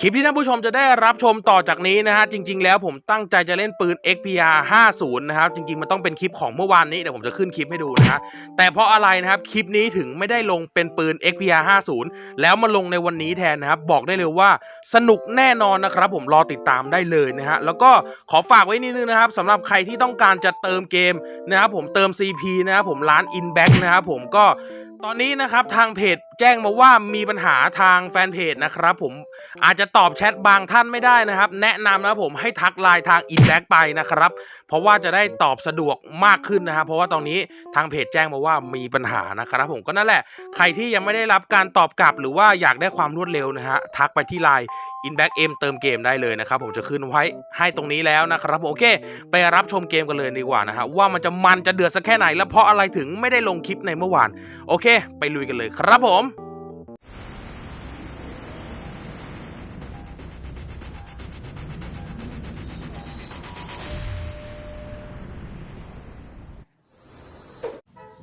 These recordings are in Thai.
คลิปที่ท่านผู้ชมจะได้รับชมต่อจากนี้นะฮะจริง ๆ แล้วผมตั้งใจจะเล่นปืน XPR 50 นะครับจริง ๆ มันต้องเป็นคลิปของเมื่อวานนี้เดี๋ยวผมจะขึ้นคลิปให้ดูนะฮะแต่เพราะอะไรนะครับคลิปนี้ถึงไม่ได้ลงเป็นปืน XPR 50 แล้วมาลงในวันนี้แทนนะครับบอกได้เลยว่าสนุกแน่นอนนะครับผมรอติดตามได้เลยนะฮะแล้วก็ขอฝากไว้นิดนึงนะครับสำหรับใครที่ต้องการจะเติมเกมนะครับผมเติม CP นะครับผมร้าน Inback นะครับผมก็ตอนนี้นะครับทางเพจ แจ้งมาว่ามีปัญหาทางแฟนเพจนะครับผมอาจจะตอบแชทบางท่านไม่ได้นะครับ แนะนำนะผมให้ทักไลน์ทางอินแบ็กไปนะครับ เพราะว่าจะได้ตอบสะดวกมากขึ้นนะครับเพราะว่าตอนนี้ทางเพจแจ้งมาว่ามีปัญหานะครับผมก็นั่นแหละ ใครที่ยังไม่ได้รับการตอบกลับ หรือว่าอยากได้ความรวดเร็วนะฮะทักไปที่ไลน์ Inback M เติมเกมได้เลยนะครับผมจะขึ้นไว้ให้ตรงนี้แล้วนะครับผมโอเค ไปรับชมเกมกันเลยดีกว่านะฮะว่ามันจะมันจะเดือดสักแค่ไหน และเพราะอะไรถึงไม่ได้ลงคลิปในเมื่อวาน โอเค ไปลุยกันเลยครับผม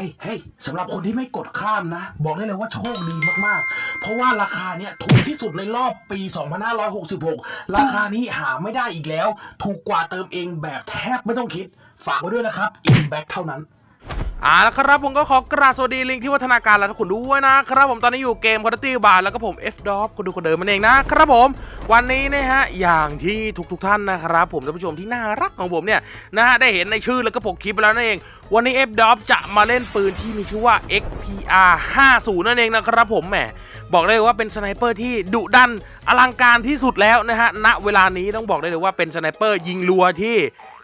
ฮ้ยเฮ้ยสำหรับคนที่ไม่กดข้ามนะ บอกได้เลยว่าโชคดีมากๆ เพราะว่าราคาเนี้ยถูกที่สุดในรอบปี 2566 ราคานี้หาไม่ได้อีกแล้ว ถูกกว่าเติมเองแบบแทบไม่ต้องคิด ฝากไว้ด้วยนะครับอินแบกเท่านั้น อ่าแล้วครับผมก็ขอกราบสวัสดีลิงที่วัฒนาการและทุกคนด้วยนะครับผมตอนนี้อยู่เกมคอร์ตี้บาร์แล้วก็ผม F d o p คุณดูคนเดิมมันเองนะครับผม วันนี้นะฮะอย่างที่ทุกๆท่านนะครับผมท่านผู้ชมที่น่ารักของผมเนี่ยนะฮะได้เห็นในชื่อแล้วก็ปกคลิปไปแล้วนั่นเอง วันนี้ F d o p จะมาเล่นปืนที่มีชื่อว่า XPR 50นั่นเองนะครับผมแหมบอกได้เลยว่าเป็นสไนเปอร์ที่ดุดันอลังการที่สุดแล้วนะฮะณเวลานี้ต้องบอกได้เลยว่าเป็นสไนเปอร์ยิงรัวที่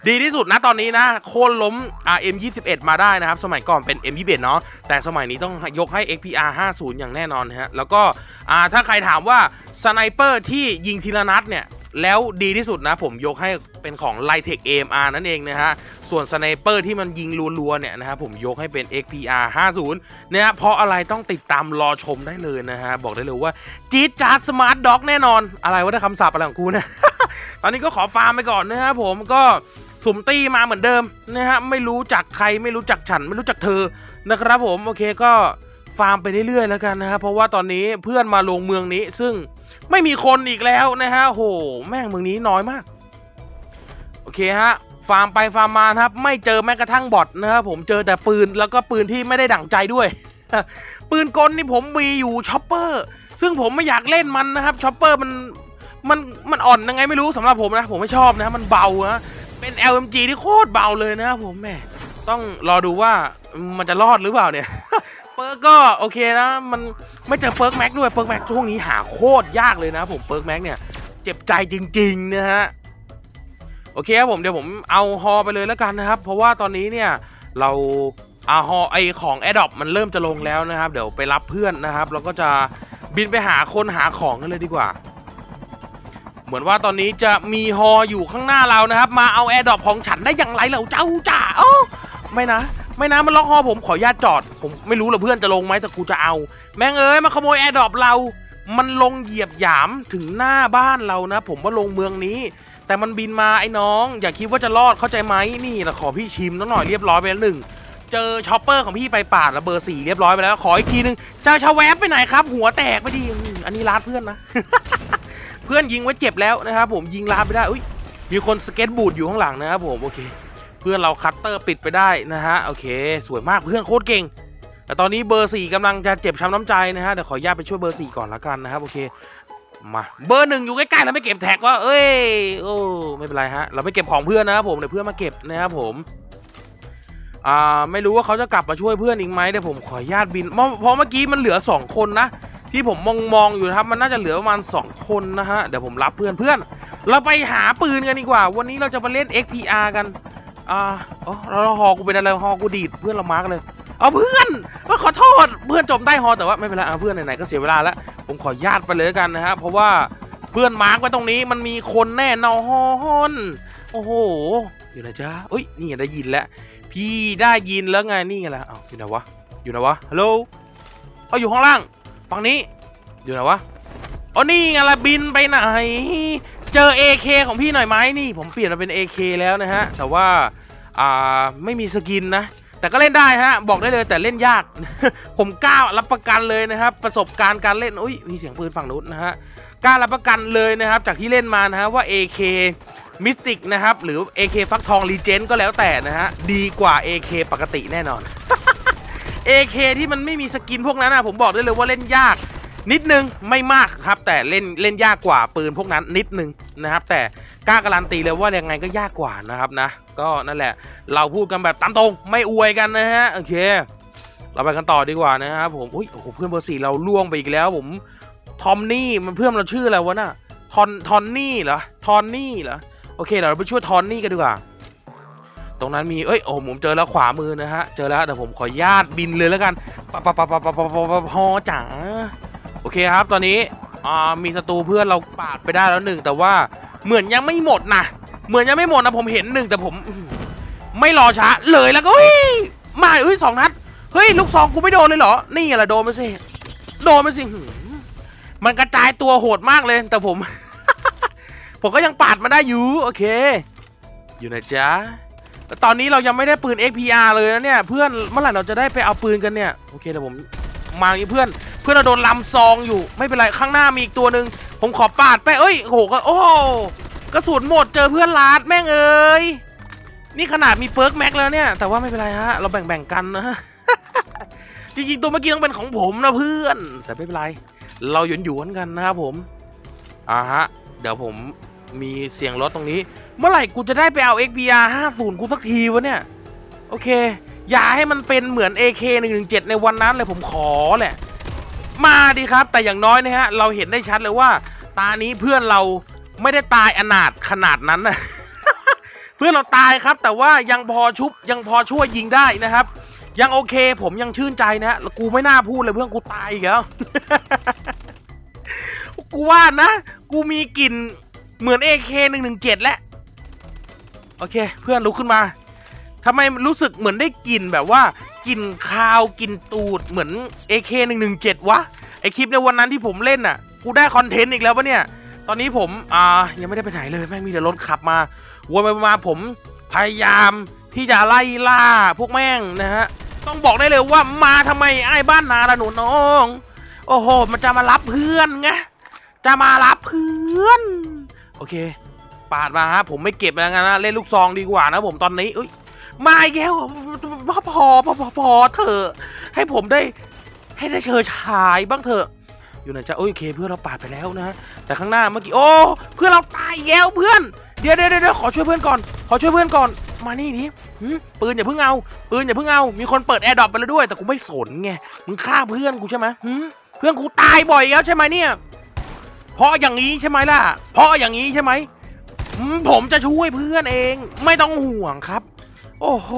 ดีที่สุดนะตอนนี้นะ โค่นล้ม RM21 มาได้นะครับ สมัยก่อนเป็น M21 เนาะแต่สมัยนี้ต้องยกให้ XPR 50 อย่างแน่นอนนะฮะแล้วก็อาถ้าใครถามว่าสไนเปอร์ที่ยิงทีละนัดเนี่ยแล้วดีที่สุดนะผมยกให้เป็นของ l i t e c h AMR นั่นเองนะฮะ ส่วนสไนเปอร์ที่มันยิงรัวๆเนี่ยนะครับผมยกให้เป็น XPR 50นะฮะเพราะอะไรต้องติดตามรอชมได้เลยนะฮะ บอกได้เลยว่า จี๊ดจ๊าดสมาร์ทด็อกแน่นอน อะไรวะถ้าคำศัพท์อะไรของกูนะ ตอนนี้ก็ขอฟาร์มไปก่อนนะครับผมก็ สุ่มตี้มาเหมือนเดิมนะฮะไม่รู้จักใครไม่รู้จักฉันไม่รู้จักเธอนะครับผมโอเคก็ฟาร์มไปเรื่อยๆแล้วกันนะครับเพราะว่าตอนนี้เพื่อนมาลงเมืองนี้ ซึ่งไม่มีคนอีกแล้วนะฮะโหแม่งเมืองนี้น้อยมาก โอเคฮะฟาร์มไปฟาร์มมาครับ ไม่เจอแม้กระทั่งบอทนะครับผมเจอแต่ปืนแล้วก็ปืนที่ไม่ได้ดั่งใจด้วย ปืนกลนี่ผมมีอยู่ช็อปเปอร์ซึ่งผมไม่อยากเล่นมันนะครับช็อปเปอร์มันมันมันอ่อนยังไงไม่รู้สำหรับผมนะ ผมไม่ชอบนะมันเบานะ เป็น LMG ที่โคตรเบาเลยนะผมแหมต้องรอดูว่ามันจะรอดหรือเปล่าเนี่ย เปิร์กก็โอเคนะ มันไม่เจอเปิร์กแม็กด้วยเปิร์กแม็กช่วงนี้หาโคตรยากเลยนะผมเปิร์กแม็กเนี่ย เจ็บใจจริงๆนะฮะโอเคครับผมเดี๋ยวผมเอาฮอไปเลยแล้วกันนะครับ เพราะว่าตอนนี้เนี่ยเราอาฮอไอของ a อ d o p มันเริ่มจะลงแล้วนะครับ เดี๋ยวไปรับเพื่อนนะครับแล้วก็จะบินไปหาคนหาของกันเลยดีกว่า เหมือนว่าตอนนี้จะมีฮออยู่ข้างหน้าเรานะครับ มาเอา a อ d o p ของฉันได้อย่างไรเหล่าเจ้าจ่าโอ้ไม่นะ ไม่นะมันล็อกฮอผมขอญาตจอด ผมไม่รู้หรอเพื่อนจะลงไหมแต่กูจะเอา แม่งเอ้ยมาขโมย a อ d o p เรา มันลงเหยียบหยามถึงหน้าบ้านเรานะ ผมว่าลงเมืองนี้ แต่มันบินมาไอ้น้อง อย่าคิดว่าจะรอดเข้าใจไหมนี่นะขอพี่ชิมน้องหน่อยเรียบร้อยไปแล้วหนึ่งเจอช็อปเปอร์ของพี่ไปปาดแล้วเบอร์สี่เรียบร้อยไปแล้วขออีกทีนึงเจ้าชาแวบไปไหนครับ หัวแตกไปดิอืมอันนี้ลาดเพื่อนนะ เพื่อนยิงไว้เจ็บแล้วนะครับผมยิงลาไปได้อุ้ยมีคนสเก็ตบูดอยู่ข้างหลังนะครับผมโอเค เพื่อนเราคัตเตอร์ปิดไปได้นะฮะโอเค สวยมากเพื่อนโคตรเก่ง แต่ตอนนี้เบอร์สี่กำลังจะเจ็บช้ำน้ำใจนะฮะเดี๋ยวขออนุญาตไปช่วยเบอร์สี่ก่อนละกันนะครับโอเคมาเบอร์หนึ่งอยู่ใกล้ๆแล้วไม่เก็บแท็กว่าเอ้ยโอ้ไม่เป็นไรฮะเราไม่เก็บของเพื่อนนะครับผมเดี๋ยวเพื่อนมาเก็บนะครับผมอ่าไม่รู้ว่าเขาจะกลับมาช่วยเพื่อนอีกไหมเดี๋ยวผมขออนุญาตบินเพราะเพราะเมื่อกี้มันเหลือสองคนนะ ที่ผมมองมองอยู่ครับมันน่าจะเหลือประมาณสองคนนะฮะ เดี๋ยวผมรับเพื่อนเพื่อน เราไปหาปืนกันดีกว่า วันนี้เราจะมาเล่น XPR กัน อ่าอ๋อเราฮอกูเป็นอะไรฮอกูดีดเพื่อนเรามาร์กเลย เอาเพื่อนว่าขอโทษเพื่อนจมใต้ฮอแต่ว่าไม่เป็นไรอะเพื่อนไหนๆก็เสียเวลาแล้ว ผมขอญาตไปเลยกันนะฮะเพราะว่าเพื่อนมาร์กไว้ตรงนี้มันมีคนแน่นอนโอ้โหอยู่ไหนจ๊ะเอ้ยนี่ได้ยินแล้ว พี่ได้ยินแล้วไงนี่ไงล่ะอ้าอยู่ไหนวะอยู่ไหนวะฮัลโหลเอาอยู่ข้างล่าง ฝั่งนี้ อยู่ไหนวะอ๋อนี่ไงล่ะบินไปไหน เจอ AK ของพี่หน่อยไหมนี่ ผมเปลี่ยนมาเป็น AK แล้วนะฮะ แต่ว่า อ่า ไม่มีสกินนะ แต่ก็เล่นได้ฮะ บอกได้เลยแต่เล่นยาก ผมกล้ารับประกันเลยนะครับ ประสบการณ์การเล่น อุ้ย มีเสียงปืนฝั่งนู้นนะฮะ กล้ารับประกันเลยนะครับ จากที่เล่นมานะฮะว่า AK มิสติกนะครับ หรือ AK ฟักทองรีเจนก็แล้วแต่นะฮะ ดีกว่า AK ปกติแน่นอน AK ที่มันไม่มีสกินพวกนั้นนะผมบอกได้เลยว่าเล่นยากนิดนึงไม่มากครับ แต่เล่นเล่นยากกว่าปืนพวกนั้นนิดนึงนะครับ แต่กล้าการันตีเลยว่ายังไงก็ยากกว่านะครับนะ ก็นั่นแหละ เราพูดกันแบบตามตรงไม่อวยกันนะฮะโอเค เราไปกันต่อดีกว่านะครับผมอุ้ยโอ้โหเพื่อนเบอร์สี่เราล่วงไปอีกแล้ว ผมทอมนี่มันเพื่อนเราชื่ออะไรวะน่ะทอนทอนนี่เหรอทอนนี่เหรอโอเคเดี๋ยวเราไปช่วยทอนนี่กันดีกว่า ตรงนั้นมีเอ้ยโอ้ผมเจอแล้วขวามือนะฮะ เจอแล้วเดี๋ยวผมขอญาตบินเลยแล้วกันปะปะปะปะปะปะปะพอจ๋าโอเคครับ ตอนนี้อ่ามีศัตรูเพื่อนเราปาดไปได้แล้วหนึ่งแต่ว่าเหมือนยังไม่หมดนะเหมือนยังไม่หมดนะผมเห็นหนึ่งแต่ผม ไม่รอช้าเลยแล้วก็เฮ้ยมาเฮ้ยสองนัดเฮ้ยลูกสองกูไม่โดนเลยเหรอนี่แหละโดนไปสิโดนไปสิมันกระจายตัวโหดมากเลยแต่ผม ผมก็ยังปาดมาได้อยู่โอเค อยู่นะจ๊ะ แต่ตอนนี้เรายังไม่ได้ปืน XPR เลยนะเนี่ยเพื่อนเมื่อไหร่เราจะได้ไปเอาปืนกันเนี่ยโอเคเดี๋ยวผมมาอย่างนี้เพื่อน เพื่อนเราโดนลำซองอยู่ไม่เป็นไรข้างหน้ามีอีกตัวหนึ่งผมขอปาดไปเอ้ยโอ้โหก็โอ้กระสุนหมดเจอเพื่อนลาดแม่งเอ้ยนี่ขนาดมีเปิร์กแม็กแล้วเนี่ย แต่ว่าไม่เป็นไรฮะเราแบ่งๆกันนะจริงๆตัวเมื่อกี้ต้องเป็นของผมนะเพื่อน แต่ไม่เป็นไร เราหยวนหยวนๆกันนะครับผมอ่าฮะ เดี๋ยวผม มีเสียงรถตรงนี้ เมื่อไหร่กูจะได้ไปเอา XBR 50 กูสักทีวะเนี่ย โอเค อย่าให้มันเป็นเหมือน AK 117 ในวันนั้นเลยผมขอแหละ มาดีครับ แต่อย่างน้อยนะฮะ เราเห็นได้ชัดเลยว่า ตานี้เพื่อนเราไม่ได้ตายอนาถขนาดนั้นนะเพื่อนเราตายครับ แต่ว่ายังพอชุบยังพอช่วยยิงได้นะครับ ยังโอเค ผมยังชื่นใจนะฮะกูไม่น่าพูดเลยเพื่อนกูตายอีกแล้วกูว่านะ กูมีกลิ่น เหมือน AK 117 แล้วโอเค เพื่อนลุกขึ้นมาทำไมรู้สึกเหมือนได้กลิ่นแบบว่ากลิ่นคาวกลิ่นตูดเหมือน AK 117 วะ ไอคลิปในวันนั้นที่ผมเล่นน่ะ กูได้คอนเทนต์อีกแล้วปะเนี่ย ตอนนี้ผม อ่า ยังไม่ได้ไปไหนเลย แม่งมีแต่รถขับมาวนไปมาผมพยายามที่จะไล่ล่าพวกแม่งนะฮะ ต้องบอกได้เลยว่ามาทำไมไอ้บ้านนาละหนูน้อง โอ้โห มันจะมารับเพื่อนไง จะมารับเพื่อน โอเค ปาดมาฮะผมไม่เก็บแล้วกันนะเล่นลูกซองดีกว่านะผมตอนนี้เอ้ยมาอีกแล้วพอพอพอพอพอเถอะให้ผมได้ให้ได้เชิดฉายบ้างเถอะอยู่ไหนจ๊ะโอเคเพื่อนเราปาดไปแล้วนะแต่ข้างหน้าเมื่อกี้โอ้เพื่อนเราตายแล้วเพื่อนเดี๋ยวเดี๋ยวเดี๋ยวขอช่วยเพื่อนก่อน ขอช่วยเพื่อนก่อนมานี่ดิหืมปืนอย่าเพิ่งเอาปืนอย่าเพิ่งเอา มีคนเปิดแอร์ดรอปไปแล้วด้วย แต่กูไม่สนไงมึงฆ่าเพื่อนกูใช่ไหมเพื่อนกูตายบ่อยแล้วใช่ไหมเนี่ย เพราะอย่างนี้ใช่ไหมล่ะ เพราะอย่างนี้ใช่ไหมผมจะช่วยเพื่อนเอง ไม่ต้องห่วงครับ โอ้โห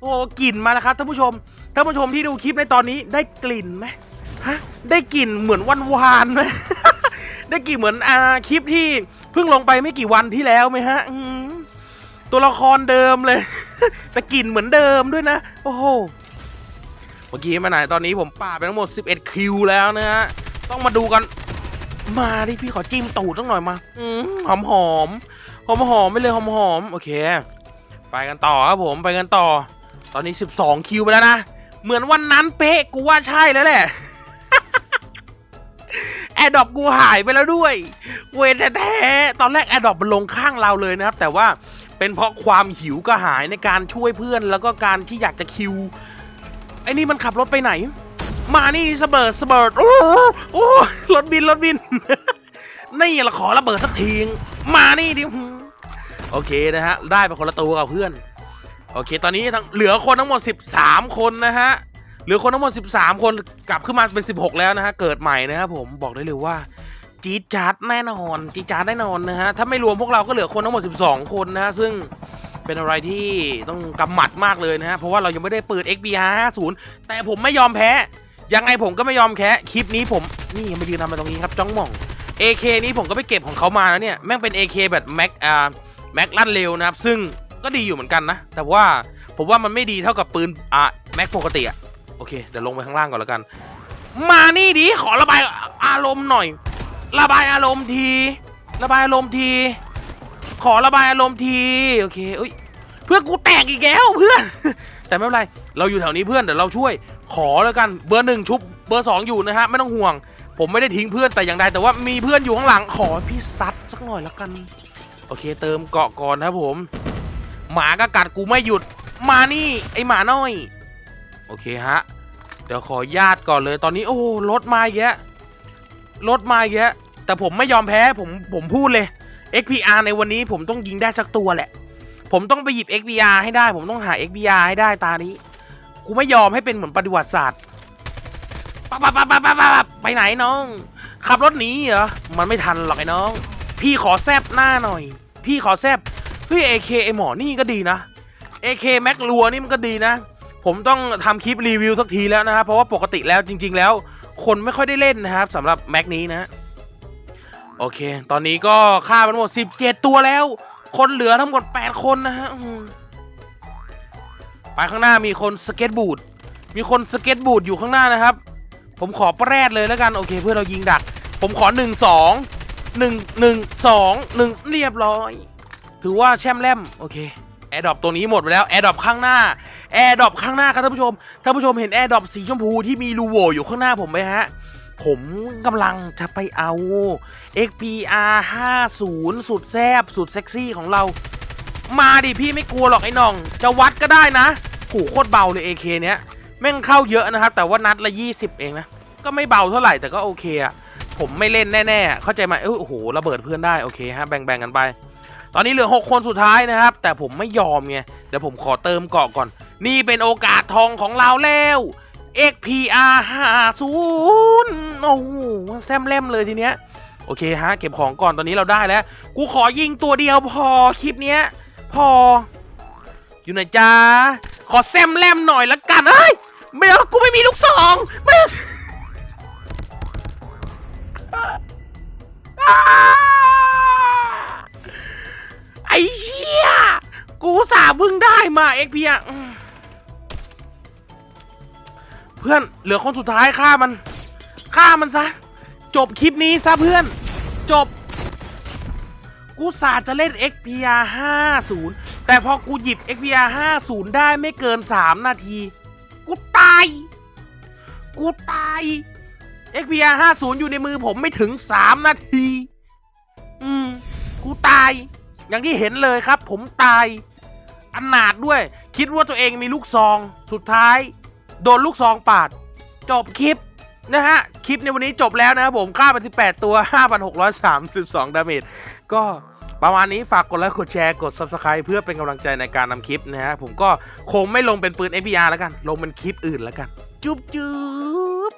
โอ้กลิ่นมาแล้วครับท่านผู้ชมท่านผู้ชมที่ดูคลิปในตอนนี้ได้กลิ่นไหมฮะได้กลิ่นเหมือนวันวานไหมได้กลิ่นเหมือนอ่าคลิปที่เพิ่งลงไปไม่กี่วันที่แล้วไหมฮะตัวละครเดิมเลย แต่กลิ่นเหมือนเดิมด้วยนะ โอ้โหเมื่อกี้มาไหนตอนนี้ผมป่าไปทั้งหมด 11 คิวแล้วนะฮะต้องมาดูกัน มาดิพี่ขอจิ้มตูดตั้งหน่อยมา อืหอมหอมหอมหอมไปเลยหอมหอมโอเค ไปกันต่อครับผมไปกันต่อ ตอนนี้ 12 คิวไปแล้วนะ เหมือนวันนั้นเป๊ะกูว่าใช่แล้วแหละแอดดอปกูหายไปแล้วด้วย เวทแท้ตอนแรกแอดดอปมันลงข้างเราเลยนะครับ แต่ว่าเป็นเพราะความหิวกระหายในการช่วยเพื่อน แล้วก็การที่อยากจะคิวไอ้นี่มันขับรถไปไหน มานี่สเบิร์ดสเบิร์ดโอ้โอ้รถบินรถบิน นี่ละขอระเบิดสักทีงมานี่ดิโอเคนะฮะ ได้ไปคนละตัวกับเพื่อน โอเค ตอนนี้ทั้งเหลือคนทั้งหมด 13 คนนะฮะ เหลือคนทั้งหมด 13 คนกลับขึ้นมาเป็น 16 แล้วนะฮะ เกิดใหม่นะครับผมบอกได้เลยว่าจีจ๊าดแน่นอนจีจ๊าดแน่นอนนะฮะ ถ้าไม่รวมพวกเราก็เหลือคนทั้งหมด 12 คนนะฮะ ซึ่งเป็นอะไรที่ต้องกำหมัดมากเลยนะฮะ เพราะว่าเรายังไม่ได้เปิด XBR 50แต่ผมไม่ยอมแพ้ ยังไงผมก็ไม่ยอมแพ้คลิปนี้ผมนี่มายืนทำอะไรตรงนี้ครับจ้องหม่อง AK นี้ผมก็ไปเก็บของเขามาแล้วเนี่ยแม่งเป็น AK แบบแม็กอ่าแม็กลั่นเร็วนะครับ ซึ่งก็ดีอยู่เหมือนกันนะ แต่ว่าผมว่ามันไม่ดีเท่ากับปืนอ่าแม็กปกติอะโอเคเดี๋ยวลงไปข้างล่างก่อนแล้วกัน มานี่ดิขอระบายอารมณ์หน่อย ระบายอารมณ์ที ระบายอารมณ์ที ขอระบายอารมณ์ทีโอเคเอ้ยเพื่อนกูแตกอีกแล้วเพื่อน แต่ไม่เป็นไร เราอยู่แถวนี้เพื่อนเดี๋ยวเราช่วย ขอแล้วกันเบอร์หนึ่งชุบเบอร์สองอยู่นะฮะไม่ต้องห่วง ผมไม่ได้ทิ้งเพื่อนแต่อย่างใดแต่ว่ามีเพื่อนอยู่ข้างหลังขอพี่ซัดสักหน่อยแล้วกัน โอเคเติมเกาะก่อนนะครับผม หมาก็กัดกูไม่หยุดมานี่ไอหมาน้อย โอเคฮะเดี๋ยวขอญาติก่อนเลยตอนนี้โอ้รถมาแยะรถมาแยะแต่ผมไม่ยอมแพ้ผมผมพูดเลย XPR ในวันนี้ผมต้องยิงได้สักตัวแหละ ผมต้องไปหยิบ XPR ให้ได้ ผมต้องหา XPR ให้ได้ตานี้ กูไม่ยอมให้เป็นเหมือนปฏิวัติศาสตร์ปะปะปะปะปะปะปะไปไหนน้อง ขับรถหนีเหรอ มันไม่ทันหรอกไอ้น้อง พี่ขอแซบหน้าหน่อย พี่ขอแซบเฮ้ย AK ไอหมอนี่ก็ดีนะ AK แม็กลัวนี่มันก็ดีนะ ผมต้องทำคลิปรีวิวสักทีแล้วนะครับ เพราะว่าปกติแล้วจริง ๆ แล้ว คนไม่ค่อยได้เล่นนะครับสำหรับแม็กนี้นะ โอเค ตอนนี้ก็ฆ่ามันหมด 17 ตัวแล้ว คนเหลือทั้งหมด8คนนะฮะไปข้างหน้ามีคนสเก็ตบูดมีคนสเก็ตบูดอยู่ข้างหน้านะครับ ผมขอแปรดเลยแล้วกันโอเค เพื่อเรายิงดัก ผมขอ1 2 1 1 2 1เรียบร้อย ถือว่าแช่มแล่มโอเคแอร์ดรอปตัวนี้หมดไปแล้วแอร์ดรอปข้างหน้าแอร์ดรอปข้างหน้าครับท่านผู้ชมท่านผู้ชมเห็นแอร์ดรอปสีชมพูที่มีรูโหว่อยู่ข้างหน้าผมไหมฮะ ผมกำลังจะไปเอา XPR 50 สุดแซบสุดเซ็กซี่ของเรา มาดิพี่ไม่กลัวหรอกไอ้น้อง จะวัดก็ได้นะผูโคตรเบาเลย AK เนี้ย แม่งเข้าเยอะนะครับ แต่ว่านัดละ 20 เองนะ ก็ไม่เบาเท่าไหร่แต่ก็โอเคอะผมไม่เล่นแน่ๆ เข้าใจไหมเอยโอ้โหระเบิดเพื่อนได้ โอเคฮะแบ่งๆกันไป ตอนนี้เหลือ 6 คนสุดท้ายนะครับ แต่ผมไม่ยอมไงเดี๋ยวผมขอเติมเกาะก่อน นี่เป็นโอกาสทองของเราแล้ว XPR 50โอ้โหแซมเล่มเลยทีเนี้ย โอเคฮะ เก็บของก่อนตอนนี้เราได้แล้ว กูขอยิงตัวเดียวพอคลิปเนี้ย พอ อยู่ไหนจ้าขอแซมแลมหน่อยละกันเอ้ยไม่เอากูไม่มีลูกซองไม่ไอ้เชี่ยกูสาห์เพิ่งได้มา XPR อืม เพื่อนเหลือคนสุดท้ายฆ่ามันฆ่ามันซะ จบคลิปนี้ซะเพื่อน จบ กูสาจะเล่น XPR 50 แต่พอกูหยิบ XPR 50 ได้ไม่เกิน 3 นาที กูตาย กูตาย XPR 50 อยู่ในมือผมไม่ถึง 3 นาที อืม กูตาย อย่างที่เห็นเลยครับ ผมตาย อนาถด้วย คิดว่าตัวเองมีลูกซอง สุดท้าย โดนลูกซองปาด จบคลิปนะฮะ คลิปในวันนี้จบแล้วนะครับผมฆ่าไป18 ตัว 5,632 ดาเมจ ก็ประมาณนี้ฝากกดไลค์กดแชร์กด Subscribe เพื่อเป็นกำลังใจในการนำคลิปนะฮะ ผมก็คงไม่ลงเป็นปืน APR แล้วกัน ลงเป็นคลิปอื่นแล้วกัน จุ๊บจุ๊บ